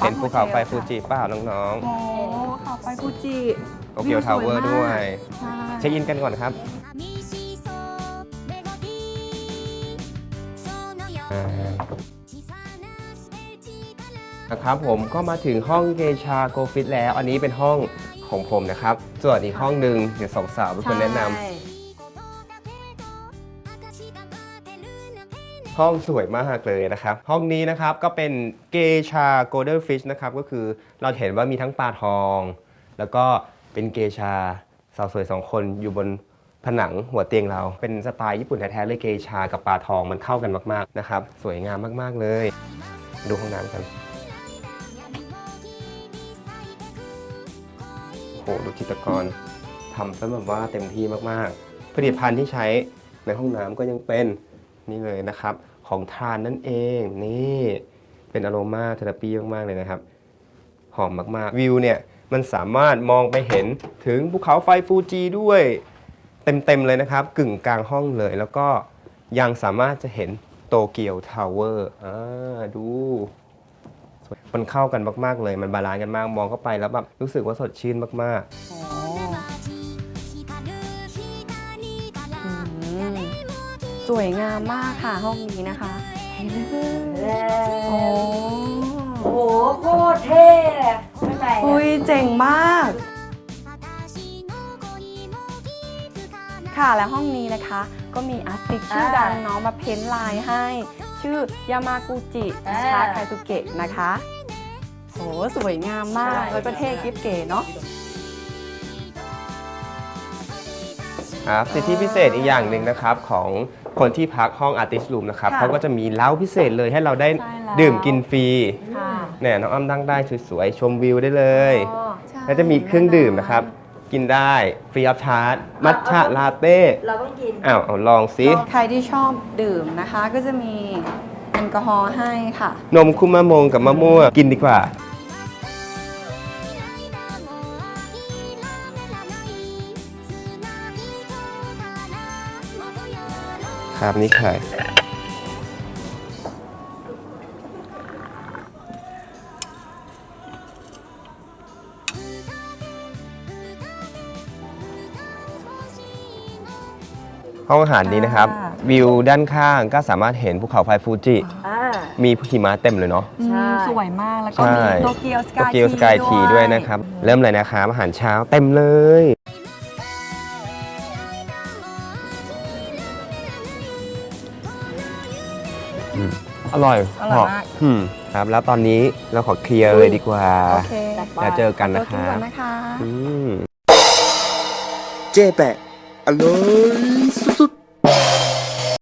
เห็นภูเขาไฟฟูจิเปล่าน้อง โอ้ภูเขาไฟฟูจิ ๆโตเกียวทาวเวอร์ด้วย ใช่ เช็คอินกันก่อนครับ 寂しそうメロディーそのよ อ่า 小さなステージから นะครับผมก็มาถึงห้องเกชาโกฟิตแล้ว อันนี้เป็นห้องของผมนะครับ ส่วนอีกห้องหนึ่งเดี๋ยวสองสาวเป็นคนแนะนำ ห้องสวยมากเลยนะครับ ห้องนี้นะครับก็เป็นเกชาโกลเด้นฟิชนะครับก็คือเราเห็นว่ามีทั้งปลาทอง แล้วก็เป็นเกชาสาวสวยสองคนอยู่บนผนังหัวเตียงเราเป็นสไตล์ญี่ปุ่นแท้ๆเลยเกชากับปลาทองมันเข้ากันมากๆนะครับสวยงามมากๆเลย ดูห้องน้ำกันโอ้โหดูจิตรกรทำซะแบบว่าเต็มที่มากๆ ผลิตภัณฑ์ที่ใช้ในห้องน้ำก็ยังเป็น นี่เลยนะครับ ของทานนั่นเองนี่เป็นอโรมาเทอราปีมาก ๆ เลยนะครับ หอมมาก ๆ วิวเนี่ย มันสามารถมองไปเห็นถึงภูเขาไฟฟูจิด้วย เต็ม ๆ เลยนะครับ กึ่งกลางห้องเลย แล้วก็ยังสามารถจะเห็นโตเกียวทาวเวอร์อ่าดูมันเข้ากันมาก ๆ เลย มันบาลานซ์กันมาก มองเข้าไปแล้วแบบรู้สึกว่าสดชื่นมากโสวยงามมากค่ะห้องนี้นะคะโอ้โหโคตรเท่เช่ไปอะ อุ้ยเจ๋งมาก ค่ะและห้องนี้นะคะ ก็มีอาร์ติสชื่อดังเน้องมาเพ้นท์ลายให้ ชื่อยามากุจิอิชาคาซุเกะนะคะโหสวยงามมากเลยวก็เท่กิฟเก๋เนาะ ครับสิทธิพิเศษอีกอย่างหนึ่งนะครับของคนที่พักห้อง Artist Room นะครับค่ะเขาก็จะมีเล้าพิเศษเลยให้เราได้ใช่แล้ว ดื่มกินฟรีค่ะเนี่ยน้องอ้ำนั่งได้สวยๆชมวิวได้เลย อ๋อ ใช่ แล้วจะมีเครื่องดื่มนะครับ กินได้ฟรีออฟชาร์จมัทฉะลาเต้เราต้องกิน อ้าวเอาลองสิ ใครที่ชอบดื่มนะคะก็จะมีแอลกอฮอล์ให้ค่ะ นมคุมะมงกับมะม่วงกินดีกว่า ครับนี่ค่ะห้องอาหารนี้นะครับ ค่ะ วิวด้านข้างก็สามารถเห็นภูเขาไฟฟูจิ อ่า มีหิมะเต็มเลยเนาะ อืมใช่ สวยมากแล้วก็ใช่มีโตเกียวสโตกายเกียวสกายทีด้วยนะครับ เริ่มเลยนะครับอาหารเช้าเต็มเลย อืมอร่อยอร่อยมาก อืมครับ แล้วตอนนี้เราขอเคลียร์เลยดีกว่าโอเคแล้วเจอกันนะตัวคกินรัก่อบนนะคะ อืม เจ๊แปะอร่อย